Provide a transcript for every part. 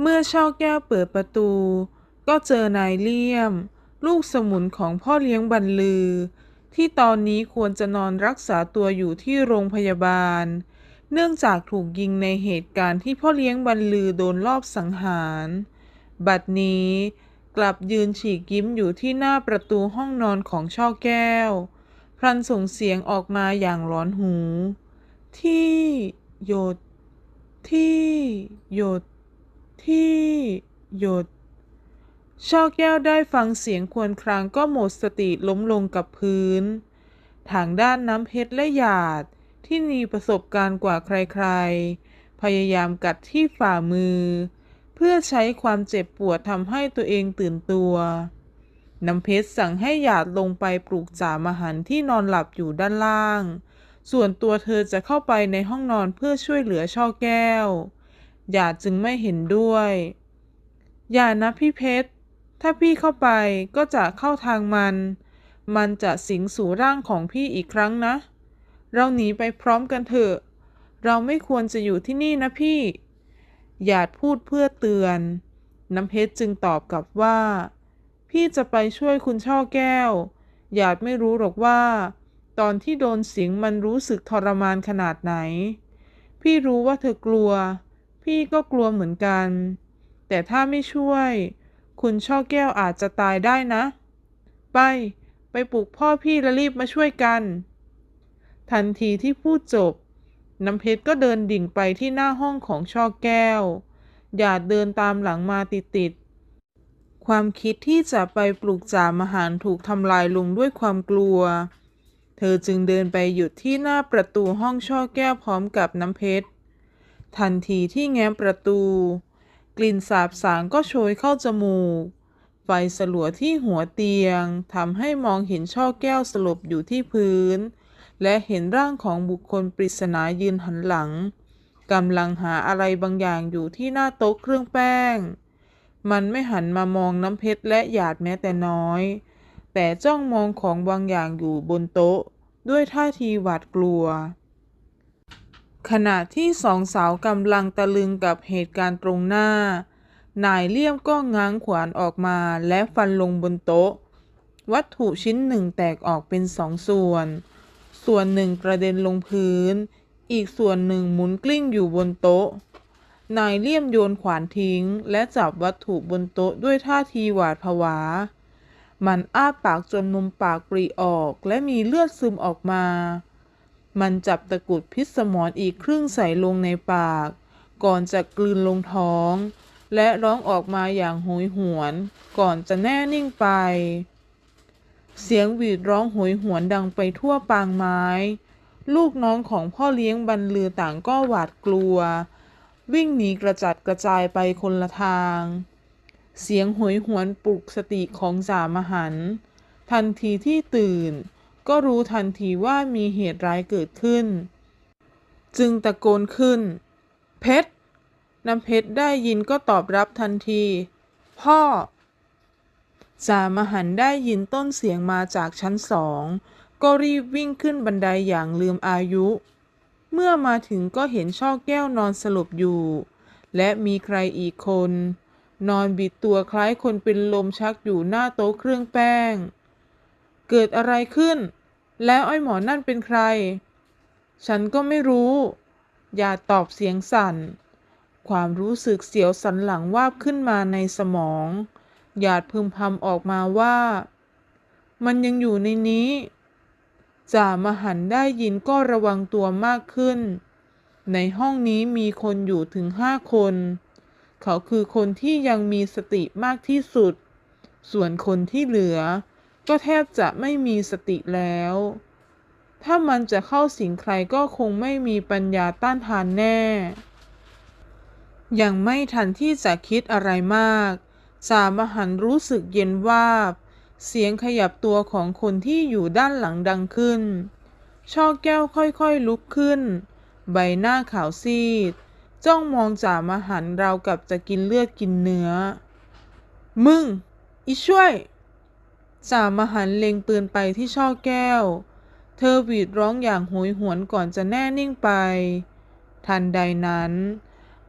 เมื่อช่อแก้วเปิดประตู ก็เจอนายเลี่ยม ลูกสมุนของพ่อเลี้ยงบรรลือ ที่ตอนนี้ควรจะนอนรักษาตัวอยู่ที่โรงพยาบาล เนื่องจากถูกยิงในเหตุการณ์ที่พ่อเลี้ยงบรรลือโดนลอบสังหาร บัดนี้กลับยืนฉีกยิ้มอยู่ที่หน้าประตูห้องนอนของช่อแก้ว พลันส่งเสียงออกมาอย่างร้อนหู ที่ หยด ที่ หยด ที่หยด ช่อแก้วได้ฟังเสียงครวรครางก็หมดสติล้มลงกับพื้น ทางด้านน้ำเพชรและหยาดที่มีประสบการณ์กว่าใครๆ พยายามกัดที่ฝ่ามือ เพื่อใช้ความเจ็บปวดทำให้ตัวเองตื่นตัว น้ำเพชรสั่งให้หยาดลงไปปลุกจ่ามหันที่นอนหลับอยู่ด้านล่าง ส่วนตัวเธอจะเข้าไปในห้องนอนเพื่อช่วยเหลือช่อแก้ว หยาจึงไม่เห็นด้วย อย่านะพี่เพชร ถ้าพี่เข้าไปก็จะเข้าทางมัน มันจะสิงสู่ร่างของพี่อีกครั้งนะ เราหนีไปพร้อมกันเถอะ เราไม่ควรจะอยู่ที่นี่นะพี่ หยาดพูดเพื่อเตือน น้ำเพชรจึงตอบกลับว่า พี่จะไปช่วยคุณช่อแก้ว หยาดไม่รู้หรอกว่า ตอนที่โดนสิงมันรู้สึกทรมานขนาดไหน พี่รู้ว่าเธอกลัว พี่ก็กลัวเหมือนกัน แต่ถ้าไม่ช่วย คุณช่อแก้วอาจจะตายได้นะ ไป ไปปลุกพ่อพี่และรีบมาช่วยกัน ทันทีที่พูดจบ น้ำเพชรก็เดินดิ่งไปที่หน้าห้องของช่อแก้ว หยาดเดินตามหลังมาติดๆ ความคิดที่จะไปปลุกจ่ามหารถูกทำลายลงด้วยความกลัว เธอจึงเดินไปหยุดที่หน้าประตูห้องช่อแก้วพร้อมกับน้ำเพชร ทันทีที่แง้มประตู กลิ่นสาบสางก็โชยเข้าจมูก ไฟสลัวที่หัวเตียงทำให้มองเห็นช่อแก้วสลบอยู่ที่พื้น และเห็นร่างของบุคคลปริศนายืนหันหลังกำลังหาอะไรบางอย่างอยู่ที่หน้าโต๊ะเครื่องแป้ง มันไม่หันมามองน้ำเพชรและหยาดแม้แต่น้อย แต่จ้องมองของบางอย่างอยู่บนโต๊ะ ด้วยท่าทีหวาดกลัว ขณะที่สองสาวกำลังตะลึงกับเหตุการณ์ตรงหน้า นายเลี่ยมก็ง้างขวานออกมาและฟันลงบนโต๊ะ วัตถุชิ้นหนึ่งแตกออกเป็นสองส่วน ส่วนหนึ่งกระเด็นลงพื้น อีกส่วนหนึ่งหมุนกลิ้งอยู่บนโต๊ะ นายเลี่ยมโยนขวานทิ้ง และจับวัตถุบนโต๊ะด้วยท่าทีหวาดผวา มันอ้าปากจนมุมปากปริออกและมีเลือดซึมออกมา มันจับตะกุดพิษสมรอีกครึ่งใส่ลงในปาก ก่อนจะกลืนลงท้อง และร้องออกมาอย่างโหยหวน ก่อนจะแน่นิ่งไป เสียงหวีดร้องโหยหวนดังไปทั่วปางไม้ ลูกน้องของพ่อเลี้ยงบรรลือต่างก็หวาดกลัว วิ่งหนีกระจัดกระจายไปคนละทาง เสียงโหยหวนปลุกสติของจ่ามหัน ทันทีที่ตื่น ก็รู้ทันทีว่ามีเหตุร้ายเกิดขึ้น จึงตะโกนขึ้น เพชรน้ำเพชรได้ยินก็ตอบรับทันที พ่อจามหันได้ยินต้นเสียงมาจากชั้นสอง ก็รีบวิ่งขึ้นบันไดอย่างลืมอายุ เมื่อมาถึงก็เห็นช่อแก้วนอนสลบอยู่ และมีใครอีกคน นอนบิดตัวคล้ายคนเป็นลมชักอยู่หน้าโต๊ะเครื่องแป้ง เกิดอะไรขึ้น แล้วไอ้หมอนั่นเป็นใคร ฉันก็ไม่รู้ อย่าตอบเสียงสั่น ความรู้สึกเสียวสันหลังวาบขึ้นมาในสมอง หยาดพึมพำออกมาว่า มันยังอยู่ในนี้จ่ามหันได้ยินก็ระวังตัวมากขึ้น ในห้องนี้มีคนอยู่ถึงห้าคน เขาคือคนที่ยังมีสติมากที่สุด ส่วนคนที่เหลือ ก็แทบจะไม่มีสติแล้ว ถ้ามันจะเข้าสิงใครก็คงไม่มีปัญญาต้านทานแน่ ยังไม่ทันที่จะคิดอะไรมากจามหันรู้สึกเย็นวาบ เสียงขยับตัวของคนที่อยู่ด้านหลังดังขึ้น ช่อแก้วค่อยๆลุกขึ้น ใบหน้าขาวซีด จ้องมองจ่ามหันต์ราวกับจะกินเลือดกินเนื้อ มึง อีช่วย จ่ามหันเล็งปืนไปที่ช่อแก้ว เธอหวีดร้องอย่างโหยหวนก่อนจะแน่นิ่งไป ทันใดนั้น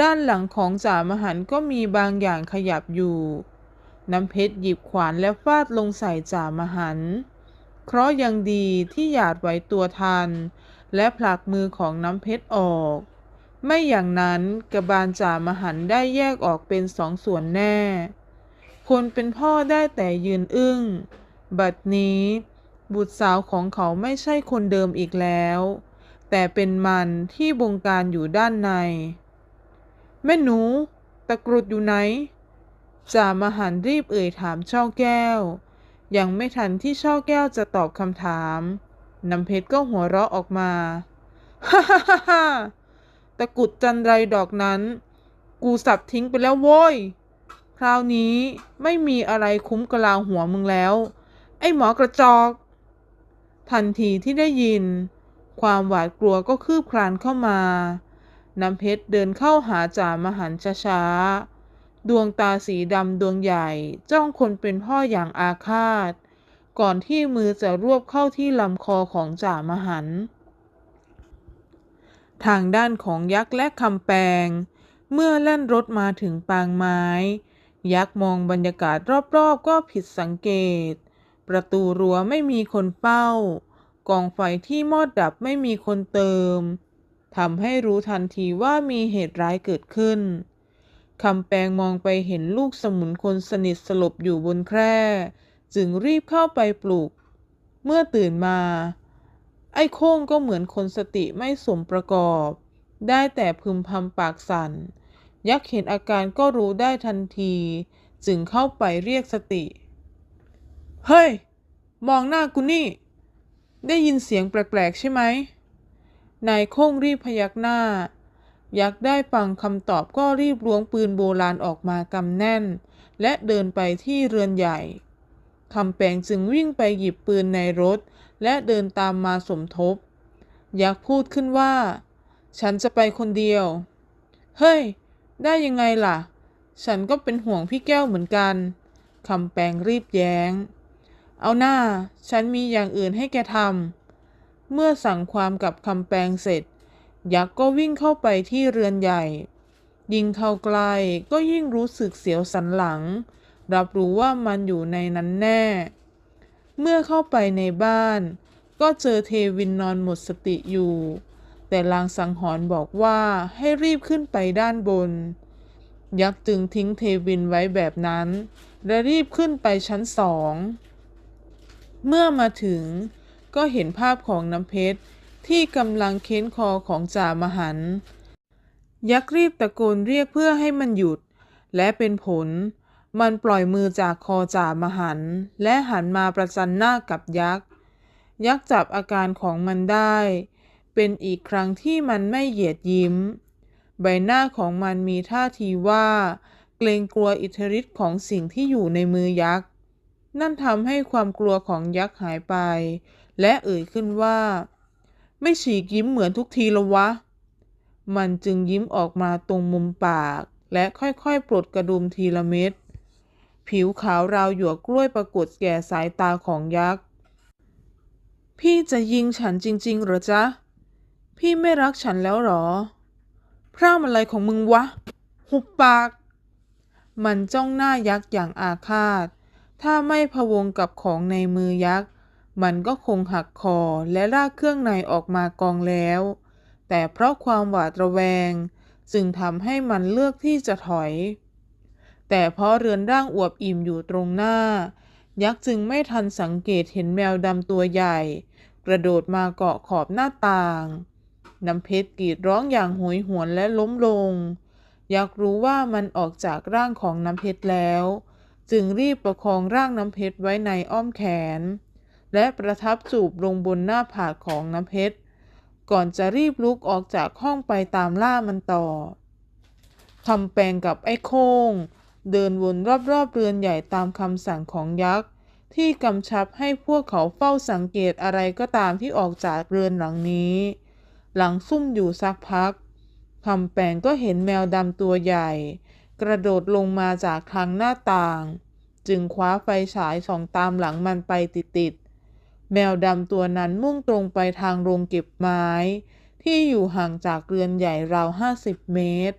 ด้านหลังของจ่ามหันก็มีบางอย่างขยับอยู่ น้ำเพชรหยิบขวานและฟาดลงใส่จ่ามหันเพราะยังดีที่หยาดไหวตัวทัน และผลักมือของน้ำเพชรออก ไม่อย่างนั้นกระบาลจ่ามหันได้แยกออกเป็นสองส่วนแน่ คนเป็นพ่อได้แต่ยืนอึ้ง บัดนี้ บุตรสาวของเขาไม่ใช่คนเดิมอีกแล้ว แต่เป็นมันที่บงการอยู่ด้านใน แม่หนู ตะกรุดอยู่ไหนจ่ามหันรีบเอ่ยถามช่อแก้ว ยังไม่ทันที่ช่อแก้วจะตอบคำถามน้ำเพชรก็หัวเราะออกมาฮ่าฮ่าฮ่าฮ่าตะกรุดจันไรดอกนั้น กูสับทิ้งไปแล้วโว้ย คราวนี้ไม่มีอะไรคุ้มกะลาหัวมึงแล้ว ไอ้หมอกระจอก ทันทีที่ได้ยิน ความหวาดกลัวก็คืบคลานเข้ามา น้ำเพชรเดินเข้าหาจ่ามหันช้าๆ ดวงตาสีดำดวงใหญ่ จ้องคนเป็นพ่ออย่างอาฆาต ก่อนที่มือจะรวบเข้าที่ลำคอของจ่ามหัน ทางด้านของยักษ์และคำแปงเมื่อแล่นรถมาถึงปางไม้ ยักษ์มองบรรยากาศรอบๆ ก็ผิดสังเกต ประตูรั้วไม่มีคนเฝ้า กองไฟที่มอดดับไม่มีคนเติมทำให้รู้ทันทีว่ามีเหตุร้ายเกิดขึ้นคำแปงมองไปเห็นลูกสมุนคนสนิทสลบอยู่บนแคร่ จึงรีบเข้าไปปลุก เมื่อตื่นมา ไอ้โค้งก็เหมือนคนสติไม่สมประกอบ ได้แต่พึมพำปากสั่น ยักษ์เห็นอาการก็รู้ได้ทันที จึงเข้าไปเรียกสติ เฮ้ย มองหน้ากูนี่ ได้ยินเสียงแปลกๆใช่ไหม นายโค้งรีบพยักหน้า ยักษ์ได้ฟังคำตอบก็รีบล้วงปืนโบราณออกมากำแน่น และเดินไปที่เรือนใหญ่คำแปงจึงวิ่งไปหยิบปืนในรถ และเดินตามมาสมทบ ยักษ์พูดขึ้นว่า ฉันจะไปคนเดียว เฮ้ย ได้ยังไงล่ะ ฉันก็เป็นห่วงพี่แก้วเหมือนกันคำแปงรีบแย้ง เอาหน้า ฉันมีอย่างอื่นให้แกทำเมื่อสั่งความกับคำแปงเสร็จ ยักษ์ก็วิ่งเข้าไปที่เรือนใหญ่ ยิงเข้าใกลก็ยิ่งรู้สึกเสียวสันหลัง รับรู้ว่ามันอยู่ในนั้นแน่ เมื่อเข้าไปในบ้าน ก็เจอเทวินนอนหมดสติอยู่ แต่ลางสังหรณ์บอกว่าให้รีบขึ้นไปด้านบน ยักษ์จึงทิ้งเทวินไว้แบบนั้น และรีบขึ้นไปชั้นสอง เมื่อมาถึงก็เห็นภาพของน้ำเพชรที่กำลังเค้นคอของจ่ามหัน ยักษ์รีบตะโกนเรียกเพื่อให้มันหยุด และเป็นผล มันปล่อยมือจากคอจ่ามหัน และหันมาประจันหน้ากับยักษ์ ยักษ์จับอาการของมันได้ เป็นอีกครั้งที่มันไม่เหยียดยิ้ม ใบหน้าของมันมีท่าทีว่า เกรงกลัวอิทธิฤทธิ์ของสิ่งที่อยู่ในมือยักษ์ นั่นทำให้ความกลัวของยักษ์หายไป และเอ่ยขึ้นว่า ไม่ฉีกยิ้มเหมือนทุกทีละวะ มันจึงยิ้มออกมาตรงมุมปาก และค่อยๆ ปลดกระดุมทีละเม็ดผิวขาวราวหยวกกล้วยปรากฏแก่สายตาของยักษ์ พี่จะยิงฉันจริง ๆ เหรอจ๊ะ พี่ไม่รักฉันแล้วหรอ พร่ำอะไรของมึงวะ หุบปาก มันจ้องหน้ายักษ์อย่างอาฆาต ถ้าไม่พะวงกับของในมือยักษ์ มันก็คงหักคอและลากเครื่องในออกมากองแล้ว แต่เพราะความหวาดระแวง จึงทำให้มันเลือกที่จะถอย แต่เพราะเรือนร่างอวบอิ่มอยู่ตรงหน้า ยักษ์จึงไม่ทันสังเกตเห็นแมวดำตัวใหญ่ กระโดดมาเกาะขอบหน้าต่าง น้ำเพชรกรีดร้องอย่างโหยหวนและล้มลงยักษ์รู้ว่ามันออกจากร่างของน้ำเพชรแล้ว จึงรีบประคองร่างน้ำเพชรไว้ในอ้อมแขน และประทับจูบลงบนหน้าผากของน้ำเพชรก่อนจะรีบลุกออกจากห้องไปตามล่ามันต่อคำแปลงกับไอ้โค้งเดินวนรอบๆเรือนใหญ่ตามคำสั่งของยักษ์ที่กำชับให้พวกเขาเฝ้าสังเกตอะไรก็ตามที่ออกจากเรือนหลังนี้ หลังซุ่มอยู่สักพักคำแปงก็เห็นแมวดำตัวใหญ่ กระโดดลงมาจากทางหน้าต่าง จึงคว้าไฟฉายส่องตามหลังมันไปติดๆแมวดำตัวนั้นมุ่งตรงไปทางโรงเก็บไม้ ที่อยู่ห่างจากเรือนใหญ่ราวห้าสิบเมตร